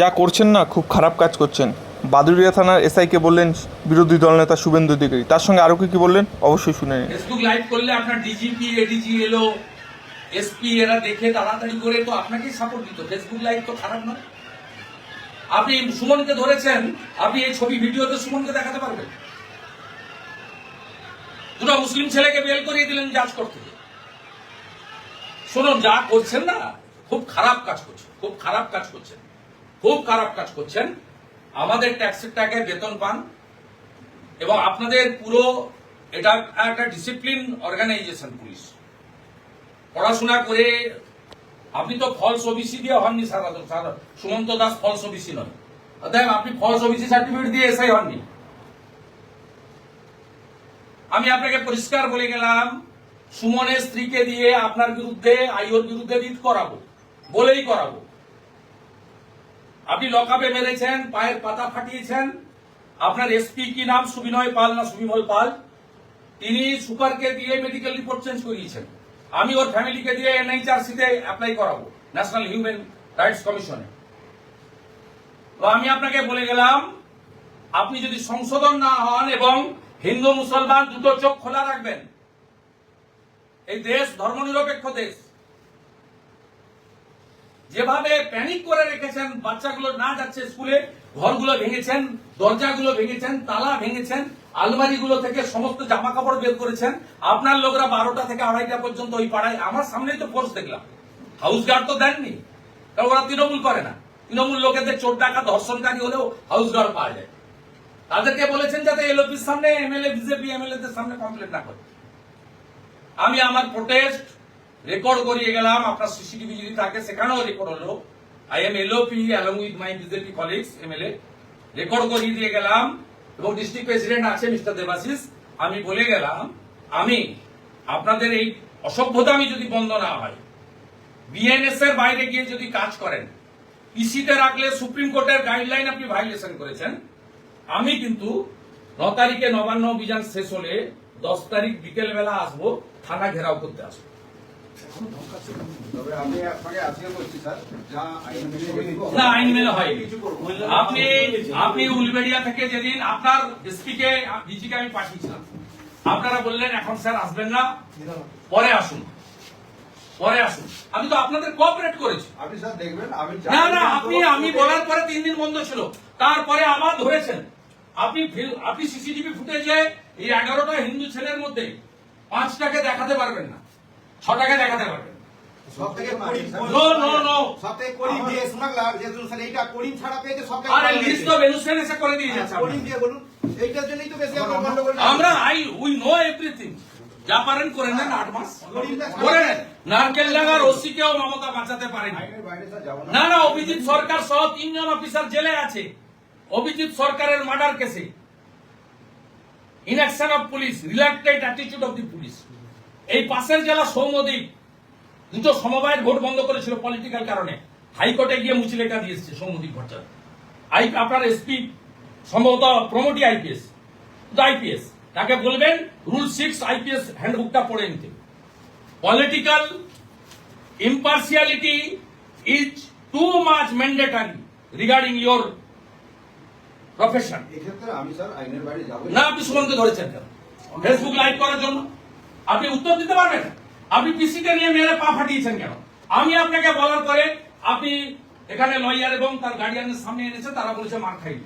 যা করছেন না, খুব খারাপ কাজ করছেন। বাদুড়িয়া থানার এসআইকে বললেন, বিরোধী দলনেতা শুভেন্দু অধিকারী। তার সঙ্গে আরও কি বললেন, অবশ্যই শুনে নিন। ফেসবুক লাইভ করলে আপনার ডিজিপি এডিজি এলো এসপি এরা দেখে তাড়াতাড়ি করে তো সাপোর্ট দিত। ফেসবুক লাইভ তো খারাপ আপনি সুমনকে ধরেছেন, আপনি এই ছবি, ভিডিওতে সুমনকে দেখাতে পারবেন? দুটো মুসলিম ছেলেকে বেল করিয়ে দিলেন জাজ করতে। শুনুন, যা করছেন না, খুব খারাপ কাজ করছেন, খুব খারাপ কাজ করছেন। খুব খারাপ কাজ করছেন। আমাদের ট্যাক্সের টাকায় বেতন পান এবং আপনাদের পুরো এটা একটা ডিসিপ্লিন অর্গানাইজেশন পুলিশ। পড়াশোনা করে আপনি তো ফলস ওবিসি দিয়ে হননি সারা সারা সুমন্ত দাস ফলস ওবিসি নয়। অতএব আপনি ফলস ওবিসি সার্টিফিকেট দিয়ে এসআই হননি। আমি আপনাকে পরিষ্কার বলে গেলাম, সুমনের স্ত্রীকে দিয়ে আপনার বিরুদ্ধে, আইওর বিরুদ্ধে রিট করাবো, বলেই করাবো। আপনি লকআপে মেরেছেন, পায়ের পাতা ফাটিয়েছেন। আপনার এসপি কি নাম? সুবিনয় পাল না সুবিমল পাল? তিনি সুপারকে দিয়ে মেডিকেল রিপোর্ট চেঞ্জ করিয়েছেন। আমি ওর ফ্যামিলিকে দিয়ে এনএইচআরসি তে অ্যাপ্লাই করাবো ন্যাশনাল হিউম্যান রাইটস কমিশনে তো আমি আপনাকে বলে গেলাম, আপনি যদি সংশোধন না হন এবং হিন্দু মুসলমান দুটো চোখ খোলা রাখবেন, এই দেশ ধর্মনিরপেক্ষ দেশ। যেভাবে প্যানিক করে রেখেছেন, বাচ্চাগুলো না যাচ্ছে স্কুলে, ঘরগুলো ভেঙেছেন, দরজাগুলো ভেঙেছেন, তালা ভেঙেছেন, আলমারিগুলো থেকে সমস্ত জামা কাপড় বের করেছেন। আপনার লোকরা বারোটা থেকে আড়াইটা পর্যন্ত ওই পাড়ায়, আমার সামনেই তো ফোর্স দেখলাম। হাউস গার্ড তো দেননি, কারণ ওরা তৃণমূল করে না। তৃণমূল লোকেদের চোর ডাকা ধর্ষণকারী হলেও হাউস গার্ড পাওয়া যায়। তাদেরকে বলেছেন যাতে এলওপির সামনে এমএলএ বিজেপি এমএলএ সামনে কমপ্লেন না করে। আমি আমার প্রোটেস্ট রেকর্ড করিয়ে গেলাম, আপনার সিসিটিভি যদি থাকে, সেখানেও রেকর্ড হলো। I am LOP along with my BJP colleagues MLA record করিয়ে দিয়ে গেলাম, এবং ডিস্ট্রিক্ট প্রেসিডেন্ট আছে মিস্টার দেবাশিস আমি বলে গেলাম, আমি আপনাদের এই অসভ্যতা আমি যদি বন্ধ না হয় বিএনএস এর বাইরে গিয়ে যদি কাজ করেন পিসিতে রাখলে সুপ্রিম কোর্টের গাইডলাইন আপনি ভাইলেশন করেছেন। আমি কিন্তু ন তারিখে নবান্ন অভিযান শেষ হলে দশ তারিখ বিকেল বেলা আসব, থানা ঘেরাও করতে আসব। আপনি আপনি উলবেড়িয়া থেকে যেদিন আপনার এসপি কে আমি পাঠিয়েছিলাম আপনারা বললেন এখন স্যার আসবেন না পরে আসুন। পরে আসুন। আমি তো আপনাদের কোঅপারেট করেছি। আপনি স্যার দেখবেন আমি না না আপনি আমি বলার পরে তিন দিন বন্ধ ছিল। তারপরে আবার ধরেছেন আপনি আপনি সিসিটিভি ফুটেজে এই এগারোটা হিন্দু ছেলের মধ্যে পাঁচটাকে দেখাতে পারবেন না। ছটাকে দেখাতে পারবেন সব থেকে করিম নো নো নো। সব থেকে করিম দিয়ে স্মাগলার যে স্যার এইটা করিম ছাড়া পেয়েছে সব থেকে আরে ভালো লিস্ট হয়েছে। তো বেনুসেন এসে করে দিয়ে যাচ্ছে করিম আপনার। দিয়ে বলুন। এইটার জন্যই তো বেশি আমরা আই উই নো এভরিথিং যা পারেন করে নেন আট মাস। করে নেন। নারকেল ডাঙ্গার ওসিকেও মমতা বাঁচাতে পারেনি। আইনের বাইরে স্যার যাব না। না অভিজিৎ সরকার সহ তিনজন অফিসার জেলে আছে। অভিজিৎ সরকারের মার্ডার কেসে। Inaction of police reluctant attitude of the police এই পাশের জেলা সৌমদ্বীপ দুটো সমবায়ের ভোট বন্ধ করেছিল পলিটিক্যাল কারণে। হাইকোর্টে গিয়ে মুচলেখা দিয়ে এসছে সৌমদ্বীপ ভট্টাচার্য। আই আপনার এসপি সম্ভবত প্রমোটি আইপিএস আইপিএস তাকে বলবেন রুল সিক্স আইপিএস হ্যান্ডবুকটা পড়ে নিতে। Political impartiality is too much mandatory regarding your profession. এক্ষেত্রে আমি স্যার আইনের বাইরে যাব। না আপনি সুমনকে ধরেছেন কেন? ফেসবুক লাইভ করার জন্য? আপনি উত্তর দিতে পারবেন? আপনি পিসিকে নিয়ে মেয়েরা পা ফাটিয়েছেন কেন? আমি আপনাকে বলার পরে আপনি এখানে লয়ার এবং তার গার্ডিয়ানের সামনে এনেছে তারা বলেছে মার খাইনি।